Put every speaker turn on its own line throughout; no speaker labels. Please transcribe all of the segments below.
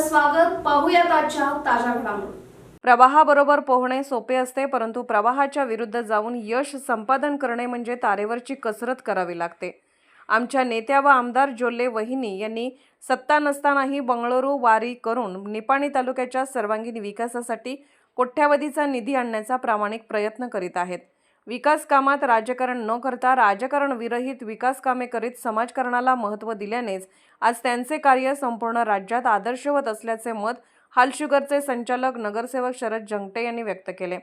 स्वागत पाहूयात आजच्या ताज्या घडामोडी.
प्रवाहाबरोबर पोहणे सोपे असते परंतु प्रवाहाच्या विरुद्ध जाऊन यश संपादन करणे म्हणजे तारेवरची कसरत करावी लागते. आमच्या नेत्या व आमदार जोल्ले वहिनी यांनी सत्ता नसतानाही बंगळुरू वारी करून निपाणी तालुक्याच्या सर्वांगीण विकासासाठी कोट्यावधीचा निधी आणण्याचा प्रामाणिक प्रयत्न करीत आहेत. विकास कामात राजकारण न करता राजकारण विरहित विकास कामे करीत समाजकारणाला महत्त्व दिल्यानेच आज त्यांचे कार्य संपूर्ण राज्यात आदर्शवत असल्याचे मत हालशुगरचे संचालक नगरसेवक शरद जंगटे यांनी व्यक्त केले.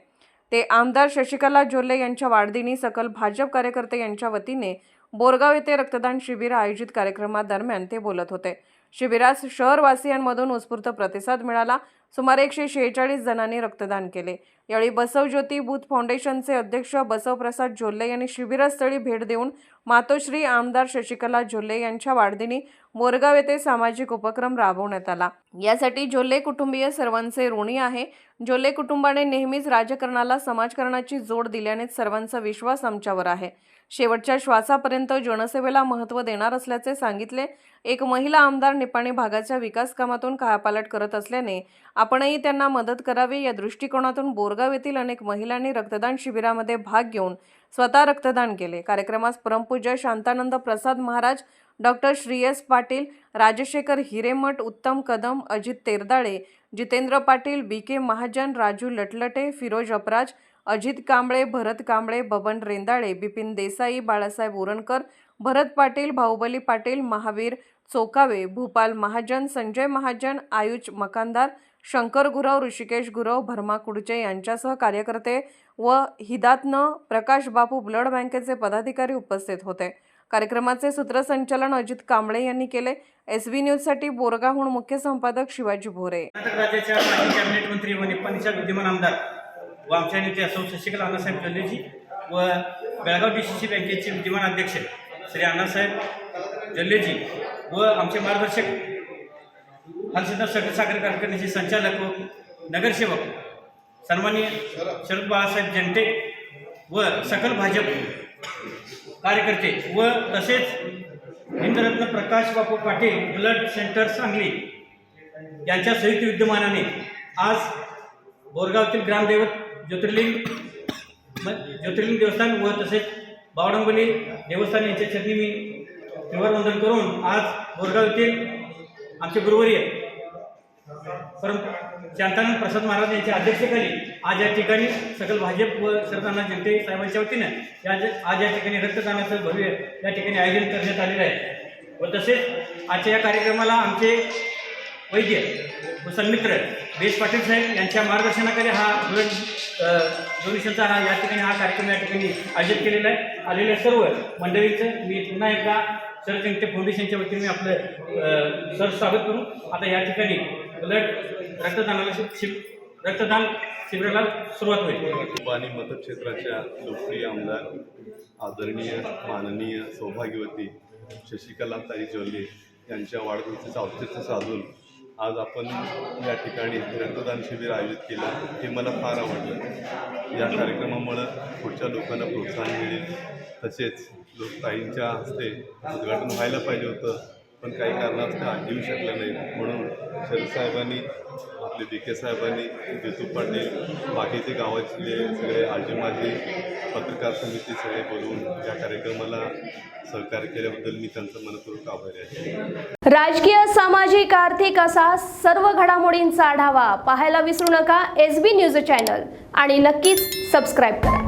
ते आमदार शशिकला जोल्ले यांच्या वाढदिनी सकल भाजप कार्यकर्ते यांच्या वतीने बोरगाव येथे रक्तदान शिबिर आयोजित कार्यक्रमादरम्यान ते बोलत होते. शिबिरास शहरवासियांमधून उत्स्फूर्त प्रतिसाद मिळाला. सुमारे एकशे शेहेचाळीस जणांनी रक्तदान केले. यावेळी बसवज्योती बूथ फाउंडेशनचे अध्यक्ष बसवप्रसाद जोल्ले यांनी शिबिरस्थळी भेट देऊन मातोश्री आमदार शशिकला जोल्ले यांच्या वाढदिनी मोरगाव येथे सामाजिक उपक्रम राबवण्यात आला. यासाठी झोल्ले कुटुंबीय सर्वांचे ऋणी आहे. जोल्ले कुटुंबाने नेहमीच राजकारणाला समाजकारणाची जोड दिल्यानेच सर्वांचा विश्वास आमच्यावर आहे. शेवटच्या श्वासापर्यंत जनसेवेला महत्त्व देणार असल्याचे सांगितले. एक महिला आमदार निपाणी भागाच्या विकास कामातून कायापालट करत असल्याने आपणही त्यांना मदत करावी. या दृष्टिकोनातून बोरगाव येथील अनेक महिलांनी रक्तदान शिबिरामध्ये भाग घेऊन स्वतः रक्तदान केले. कार्यक्रमास परमपूज्य शांतानंद प्रसाद महाराज डॉक्टर श्रीयस पाटील राजशेखर हिरेमठ उत्तम कदम अजित तेरदाळे जितेंद्र पाटील बी के महाजन राजू लटलटे फिरोज अपराज अजित कांबळे भरत कांबळे बबन रेंदाळे बिपिन देसाई बाळासाहेब उरणकर भरत पाटील बाहुबली पाटील महावीर चोकावे भूपाल महाजन संजय महाजन आयुष मकानदार शंकर गुरव ऋषिकेश गुरव भरमा कुडचे यांच्यासह कार्यकर्ते व हिदातनं प्रकाश बापू ब्लड बँकेचे पदाधिकारी उपस्थित होते. कार्यक्रमाचे सूत्रसंचालन अजित कांबळे यांनी केले. एस व्ही न्यूजसाठी बोरगाहून मुख्य संपादक शिवाजी भोरे.
कर्नाटक राज्याच्या माजी कॅबिनेट मंत्री व निपाणीच्या विद्यमान आमदार व आमच्या नेते सौ शशिकला अण्णासाहेब जल्लेजी व बेळगाव डी सी सी बँकेचे विद्यमान अध्यक्ष श्री अण्णासाहेब जल्लेजी व आमचे मार्गदर्शक हर्षदा साखर कारखान्याचे संचालक व नगरसेवक सन्माननीय शरद बाळासाहेब जंटे व सकल भाजप कार्यकर्ते व तसेच हिंदरत्न प्रकाश बापू पाटील ब्लड सेंटर सांगली यांच्या संयुक्त विद्यमानाने आज बोरगावतील ग्रामदैवत ज्योतिर्लिंग ज्योतिर्लिंग देवस्थान व तसेच बावडंबली देवस्थान यांच्या चरणी मी त्रिवारवंदन करून आज बोरगाव येथील आमचे गुरुवर्य परंतु शांतानंद प्रसाद महाराज यांच्या अध्यक्षतेखाली आज या ठिकाणी सकल भाजप व शरदाना जनते साहेबांच्या वतीनं या आज या ठिकाणी रक्तदानाचं भव्य या ठिकाणी आयोजन करण्यात आलेलं आहे. व तसेच आजच्या या कार्यक्रमाला आमचे वैद्य व सन्मित्र बेस पाटील साहेब यांच्या मार्गदर्शनाखाली हा ब्लड डोनेशनचा हा या ठिकाणी हा कार्यक्रम या ठिकाणी आयोजित केलेला आहे. आलेल्या सर्व मंडळींचं मी पुन्हा एकदा सर जंगते फाउंडेशनच्या वतीने मी आपलं सर स्वागत करू. आता या ठिकाणी ब्लड रक्तदानाला शि- रक्तदान शिबिराला सुरुवात होईल.
पाणी मतक्षेत्राच्या लोकप्रिय आमदार आदरणीय माननीय सौभाग्यवती शशिकला ताई जोल्ले यांच्या वाढदिवसाचं औचित्य साधून आज आपण या ठिकाणी रक्तदान शिबिर आयोजित केलं. हे मला फार आवडलं. या कार्यक्रमामुळं पुढच्या लोकांना प्रोत्साहन मिळेल. तसेच लोक ताईंच्या हस्ते उद्घाटन व्हायला पाहिजे होतं. पण काही कारणास्तव येऊ शकलं नाही म्हणून शरद साहेबांनी आपले बी के साहेबांनी जितू पाटील बाकीचे गावातले सगळे आजी माजी पत्रकार समिती सगळे बोलवून या कार्यक्रमाला सहकार्य केल्याबद्दल मी त्यांचं मनपूर्वक आभारी आहे.
राजकीय सामाजिक आर्थिक असा सर्व घडामोडींचा आढावा पाहायला विसरू नका. S B news channel. आणि नक्कीच सबस्क्राईब करा.